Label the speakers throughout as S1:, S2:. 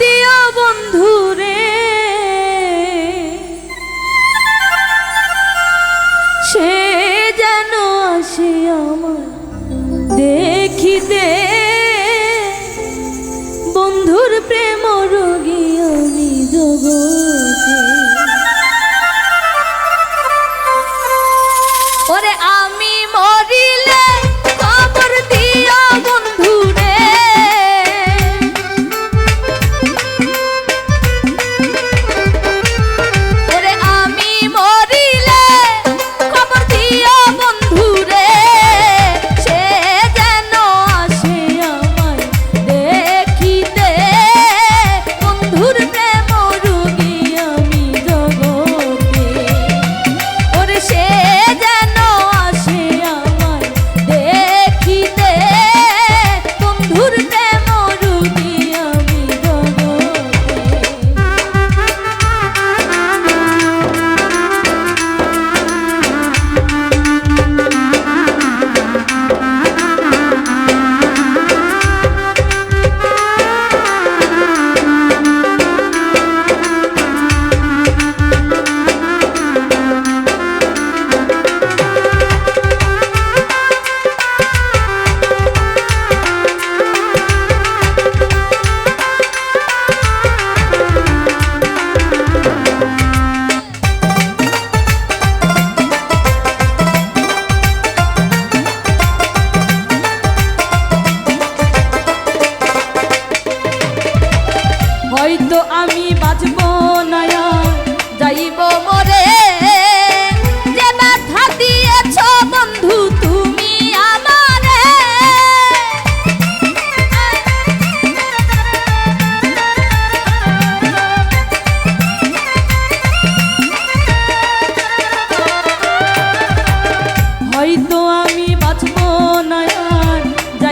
S1: দিও বন্ধুরে। সে যেন আসে আমার দেখিতে। বন্ধুর প্রেম রোগী আমি জগৎ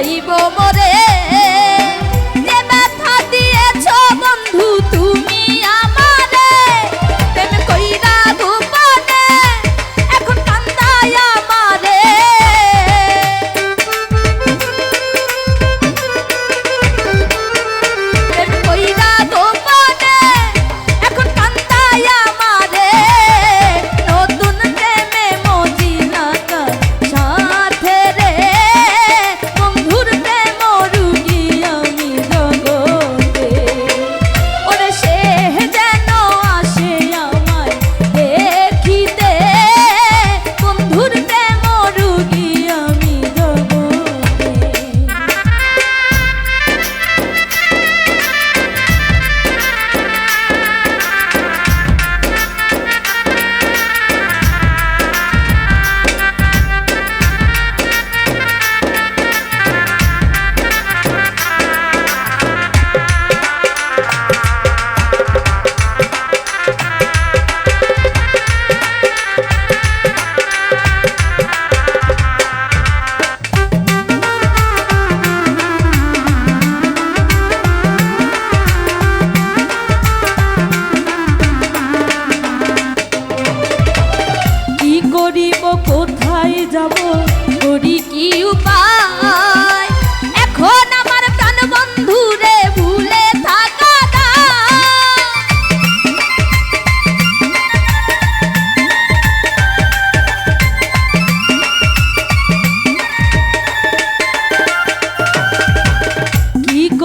S1: যাইব মরে।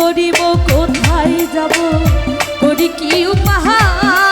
S1: করিব কোথায় যাব? করি কি উপহার?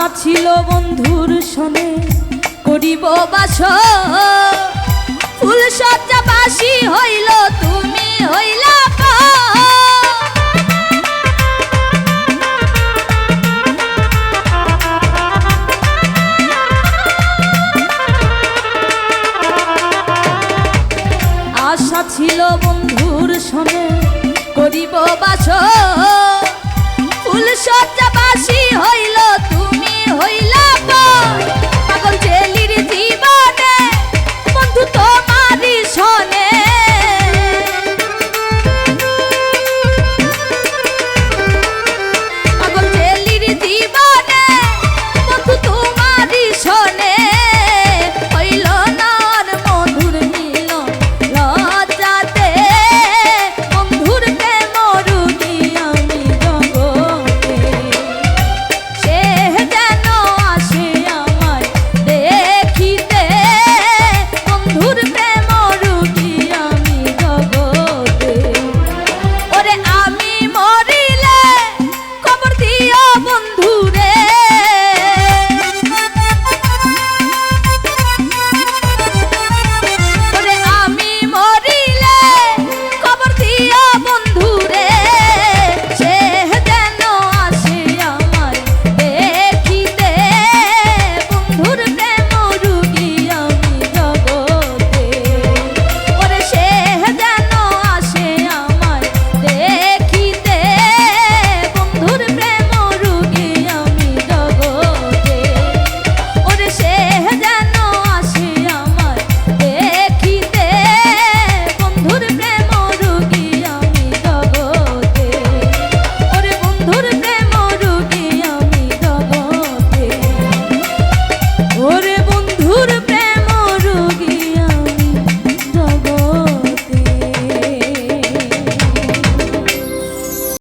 S1: আশা ছিল বন্ধুর শোনে করিব বাস ফুল সজ্জা বাসি হইল, তুমি হইলা আশা ছিল বন্ধুর শোনে করিব বাস ফুল সজ্জা